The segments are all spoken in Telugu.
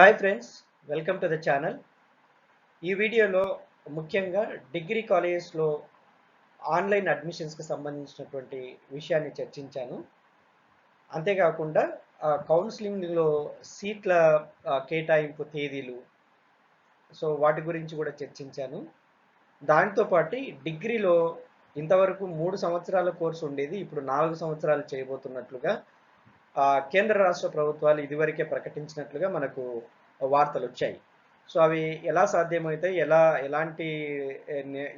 Hi friends welcome to the channel ఈ వీడియోలో ముఖ్యంగా డిగ్రీ కాలేజెస్లో ఆన్లైన్ అడ్మిషన్స్కి సంబంధించినటువంటి విషయాన్ని చర్చించాను. అంతేకాకుండా కౌన్సిలింగ్లో సీట్ల కేటాయింపు తేదీలు సో వాటి గురించి కూడా చర్చించాను. దాంతోపాటు డిగ్రీలో ఇంతవరకు మూడు సంవత్సరాల కోర్సు ఉండేది ఇప్పుడు నాలుగు సంవత్సరాలు చేయబోతున్నట్లుగా కేంద్ర రాష్ట్ర ప్రభుత్వాలు ఇదివరకే ప్రకటించినట్లుగా మనకు వార్తలు వచ్చాయి. సో అవి ఎలా సాధ్యమవుతాయి? ఎలా ఎలాంటి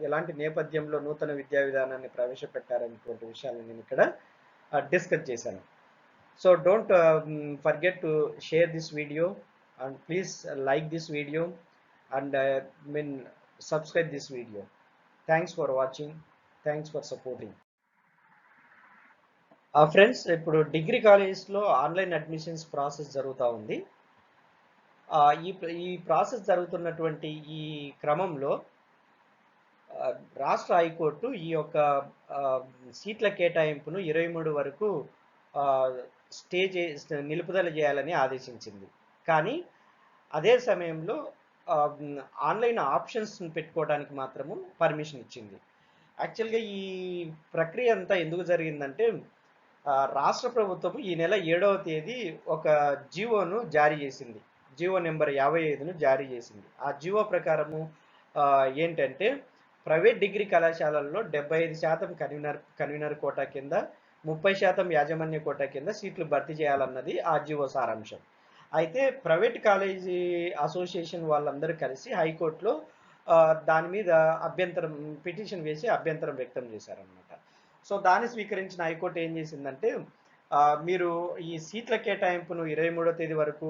ఎలాంటి నేపథ్యంలో నూతన విద్యా విధానాన్ని ప్రవేశపెట్టారనేటువంటి విషయాలను నేను ఇక్కడ డిస్కస్ చేశాను. So don't forget to share this video and please like this video and mean subscribe this video. Thanks for watching. Thanks for supporting. Friends ఇప్పుడు డిగ్రీ కాలేజెస్లో ఆన్లైన్ అడ్మిషన్స్ ప్రాసెస్ జరుగుతూ ఉంది. ఈ ఈ ప్రాసెస్ జరుగుతున్నటువంటి ఈ క్రమంలో రాష్ట్ర హైకోర్టు ఈ యొక్క సీట్ల కేటాయింపును ఇరవై మూడు వరకు స్టే చే నిలుపుదల చేయాలని ఆదేశించింది. కానీ అదే సమయంలో ఆన్లైన్ ఆప్షన్స్ పెట్టుకోవడానికి మాత్రము పర్మిషన్ ఇచ్చింది. యాక్చువల్గా ఈ ప్రక్రియ అంతా ఎందుకు జరిగిందంటే రాష్ట్ర ప్రభుత్వం ఈ నెల ఏడవ తేదీ ఒక జీవోను జారీ చేసింది. జీవో నెంబర్ యాభై ఐదును జారీ చేసింది. ఆ జీవో ప్రకారము ఏంటంటే ప్రైవేట్ డిగ్రీ కళాశాలల్లో డెబ్బై ఐదు శాతం కన్వీనర్ కన్వీనర్ కోటా కింద ముప్పై శాతం యాజమాన్య కోటా కింద సీట్లు భర్తీ చేయాలన్నది ఆ జీవో సారాంశం. అయితే ప్రైవేట్ కాలేజీ అసోసియేషన్ వాళ్ళందరూ కలిసి హైకోర్టులో దాని మీద అభ్యంతరం పిటిషన్ వేసి అభ్యంతరం వ్యక్తం చేశారనమాట సో దాన్ని స్వీకరించిన హైకోర్టు ఏం చేసిందంటే మీరు ఈ సీట్ల కేటాయింపును ఇరవై మూడో తేదీ వరకు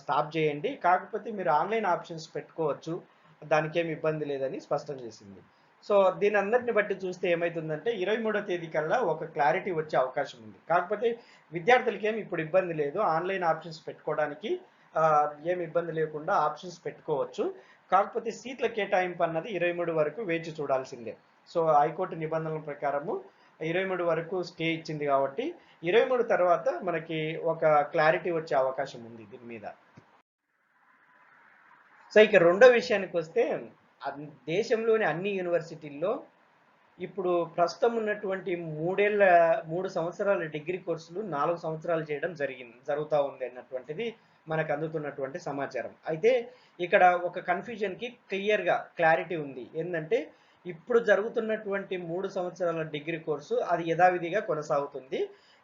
స్టాప్ చేయండి. కాకపోతే మీరు ఆన్లైన్ ఆప్షన్స్ పెట్టుకోవచ్చు. దానికేం ఇబ్బంది లేదని స్పష్టం చేసింది. సో దీని అందరిని బట్టి చూస్తే ఏమవుతుందంటే ఇరవై మూడో తేదీ కల్లా ఒక క్లారిటీ వచ్చే అవకాశం ఉంది. కాకపోతే విద్యార్థులకి ఏమి ఇప్పుడు ఇబ్బంది లేదు. ఆన్లైన్ ఆప్షన్స్ పెట్టుకోవడానికి ఏం ఏమి ఇబ్బంది లేకుండా ఆప్షన్స్ పెట్టుకోవచ్చు. కాకపోతే సీట్ల కేటాయింపు అన్నది ఇరవై మూడు వరకు వేచి చూడాల్సిందే. సో హైకోర్టు నిబంధనల ప్రకారము ఇరవై మూడు వరకు స్టే ఇచ్చింది కాబట్టి ఇరవై మూడు తర్వాత మనకి ఒక క్లారిటీ వచ్చే అవకాశం ఉంది దీని మీద. సో ఇక రెండో విషయానికి వస్తే దేశంలోని అన్ని యూనివర్సిటీల్లో ఇప్పుడు ప్రస్తుతం ఉన్నటువంటి మూడేళ్ళ మూడు సంవత్సరాల డిగ్రీ కోర్సులు నాలుగు సంవత్సరాలు చేయడం జరిగింది జరుగుతూ ఉంది అన్నటువంటిది మనకు అందుతున్నటువంటి సమాచారం. అయితే ఇక్కడ ఒక కన్ఫ్యూజన్కి క్లియర్గా క్లారిటీ ఉంది. ఏంటంటే ఇప్పుడు జరుగుతున్నటువంటి మూడు సంవత్సరాల డిగ్రీ కోర్సు అది యథావిధిగా కొనసాగుతుంది.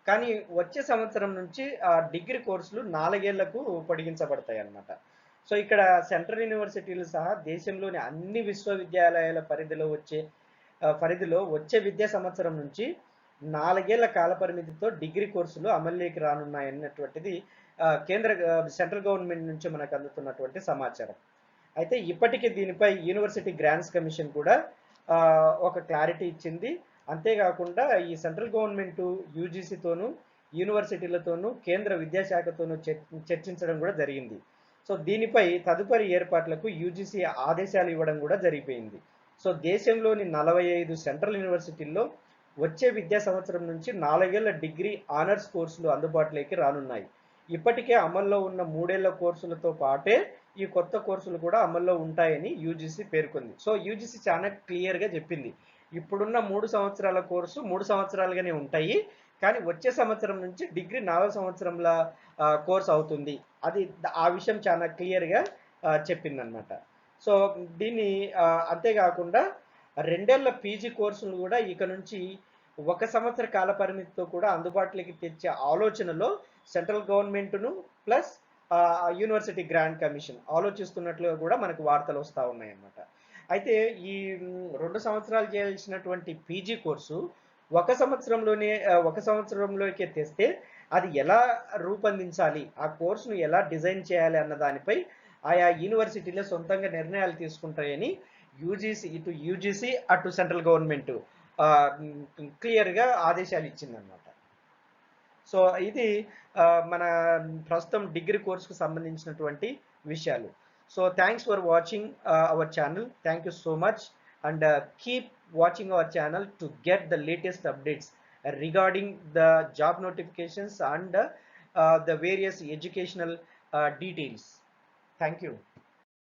కానీ వచ్చే సంవత్సరం నుంచి ఆ డిగ్రీ కోర్సులు నాలుగేళ్ళకు పొడిగించబడతాయి అన్నమాట సో ఇక్కడ సెంట్రల్ యూనివర్సిటీలు సహా దేశంలోని అన్ని విశ్వవిద్యాలయాల పరిధిలో వచ్చే పరిధిలో వచ్చే విద్యా సంవత్సరం నుంచి నాలుగేళ్ళ కాల పరిమితితో డిగ్రీ కోర్సులు అమల్లోకి రానున్నాయన్నటువంటిది కేంద్ర సెంట్రల్ గవర్నమెంట్ నుంచి మనకు అందుతున్నటువంటి సమాచారం. అయితే ఇప్పటికీ దీనిపై యూనివర్సిటీ గ్రాంట్స్ కమిషన్ కూడా ఒక క్లారిటీ ఇచ్చింది. అంతేకాకుండా ఈ సెంట్రల్ గవర్నమెంట్ యూజీసీతోనూ యూనివర్సిటీలతోనూ కేంద్ర విద్యాశాఖతోనూ చర్- చర్చించడం కూడా జరిగింది. సో దీనిపై తదుపరి ఏర్పాట్లకు యూజీసీ ఆదేశాలు ఇవ్వడం కూడా జరిగిపోయింది. సో దేశంలోని నలభై ఐదు సెంట్రల్ యూనివర్సిటీల్లో వచ్చే విద్యా సంవత్సరం నుంచి నాలుగేళ్ళ డిగ్రీ ఆనర్స్ కోర్సులు అందుబాటులోకి రానున్నాయి. ఇప్పటికే అమల్లో ఉన్న మూడేళ్ళ కోర్సులతో పాటే ఈ కొత్త కోర్సులు కూడా అమల్లో ఉంటాయని యూజీసీ పేర్కొంది. సో యూజీసీ చాలా క్లియర్గా చెప్పింది. ఇప్పుడున్న మూడు సంవత్సరాల కోర్సు మూడు సంవత్సరాలుగానే ఉంటాయి. కానీ వచ్చే సంవత్సరం నుంచి డిగ్రీ నాలుగు సంవత్సరంల కోర్స్ అవుతుంది. అది ఆ విషయం చాలా క్లియర్గా చెప్పిందనమాట సో దీన్ని అంతేకాకుండా రెండేళ్ళ పీజీ కోర్సులు కూడా ఇక నుంచి ఒక సంవత్సర కాల పరిమితితో కూడా అందుబాటులోకి తెచ్చే ఆలోచనలో సెంట్రల్ గవర్నమెంట్ను ప్లస్ యూనివర్సిటీ గ్రాంట్ కమిషన్ ఆలోచిస్తున్నట్లుగా కూడా మనకు వార్తలు వస్తూ ఉన్నాయన్నమాట. అయితే ఈ రెండు సంవత్సరాలు చేయాల్సినటువంటి పీజీ కోర్సు ఒక సంవత్సరంలోనే ఒక సంవత్సరంలోకి తెస్తే అది ఎలా రూపొందించాలి ఆ కోర్సును ఎలా డిజైన్ చేయాలి అన్న దానిపై ఆయా యూనివర్సిటీలో సొంతంగా నిర్ణయాలు తీసుకుంటాయని యూజీసీ ఇటు యూజీసీ అటు సెంట్రల్ గవర్నమెంట్ క్లియర్గా ఆదేశాలు ఇచ్చిందన్నమాట. సో ఇది మన ప్రస్తుతం డిగ్రీ కోర్సుకు సంబంధించినటువంటి విషయాలు. So thanks for watching our channel thank you so much and keep watching our channel to get the latest updates regarding the job notifications and uh, the various educational uh, details. Thank you